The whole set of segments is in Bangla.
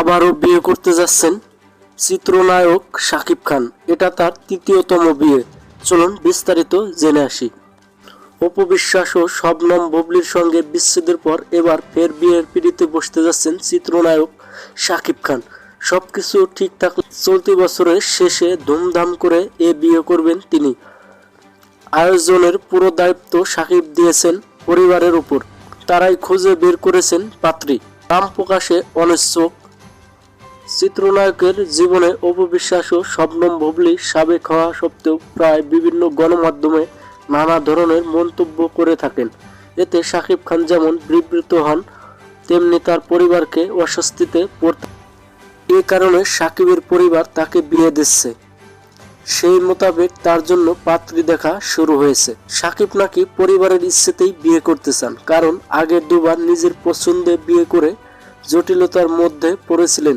আবারও বিয়ে করতে যাচ্ছেন চিত্রনায়ক শাকিব খান। এটা তার তৃতীয়তম বিয়ে। চলুন বিস্তারিত জেনে আসি। অপবিশ্বাস ও শবনম বুবলির সঙ্গে বিচ্ছেদের পর এবার ফের বিয়ের পিড়িতে বসতে যাচ্ছেন চিত্রনায়ক শাকিব খান। সবকিছু ঠিক থাকলে চলতি বছরের শেষে ধুমধাম করে এ বিয়ে করবেন তিনি। আয়োজনের পুরো দায়িত্ব সাকিব দিয়েছেন পরিবারের উপর। তারাই খুঁজে বের করেছেন পাত্রী। নাম প্রকাশে অনিচ্ছুক চিত্রনায়কের জীবনে অপবিশ্বাস ও শবনম বুবলি সাবেক হওয়া সত্ত্বেও প্রায় বিভিন্ন গণমাধ্যমে নানা ধরনের মন্তব্য করে থাকেন। এতে শাকিব খান যেমন বিবৃত হন, তেমনি তার পরিবারকে অস্বস্তিতে পড়তে এ কারণে সাকিবের পরিবার তাকে বিয়ে দিচ্ছে। সেই মোতাবেক তার জন্য পাত্রী দেখা শুরু হয়েছে। সাকিব নাকি পরিবারের ইচ্ছেতেই বিয়ে করতে চান, কারণ আগের দুবার নিজের পছন্দে বিয়ে করে জটিলতার মধ্যে পড়েছিলেন।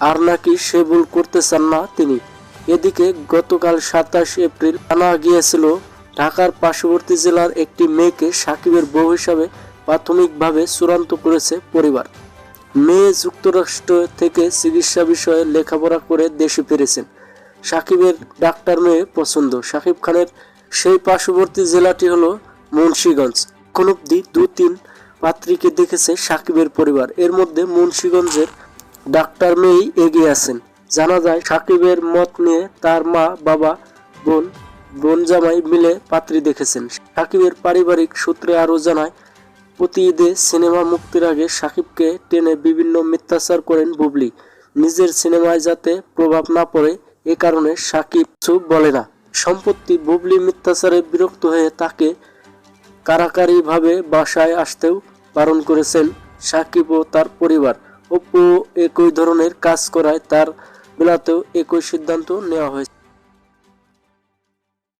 আর নাকি সে ভুল করতে চান না তিনি? এদিকে গতকাল সাতাশ এপ্রিল আনা গিয়েছিল ঢাকার পার্শ্ববর্তী জেলার একটি মেয়েকে সাকিবের বউ হিসাবে প্রাথমিকভাবে চূড়ান্ত করেছে পরিবার। মেয়ে যুক্তরাষ্ট্র থেকে চিকিৎসা বিষয়ে লেখাপড়া করে দেশে ফিরেছেন। সাকিবের ডাক্তার মেয়ে পছন্দ। সাকিব খানের সেই পার্শ্ববর্তী জেলাটি হলো মুন্সীগঞ্জ। এখন অব্দি দু তিন পাত্রীকে দেখেছে সাকিবের পরিবার। এর মধ্যে মুন্সীগঞ্জের ডাক্তার মেয়েই এগিয়ে আছেন। জানা যায়, সাকিবের মত নিয়ে তার মা, বাবা, বোন বোন জামাই মিলে পাত্রী দেখেছেন। সাকিবের পারিবারিক সূত্রে আরও জানায় প্রতি ঈদে সিনেমা মুক্তির আগে সাকিবকে টেনে বিভিন্ন মিথ্যাচার করেন বুবলি। নিজের সিনেমায় যাতে প্রভাব না পড়ে, এ কারণে সাকিব কিছু বলে না। সম্পত্তি বুবলি মিথ্যাচারে বিরক্ত হয়ে তাকে কারাকারিভাবে বাসায় আসতেও বারণ করেছেন সাকিব ও তার পরিবার। অপু একই ধরনের কাজ করায় তার বেলাতেও একই সিদ্ধান্ত নেওয়া হয়েছে।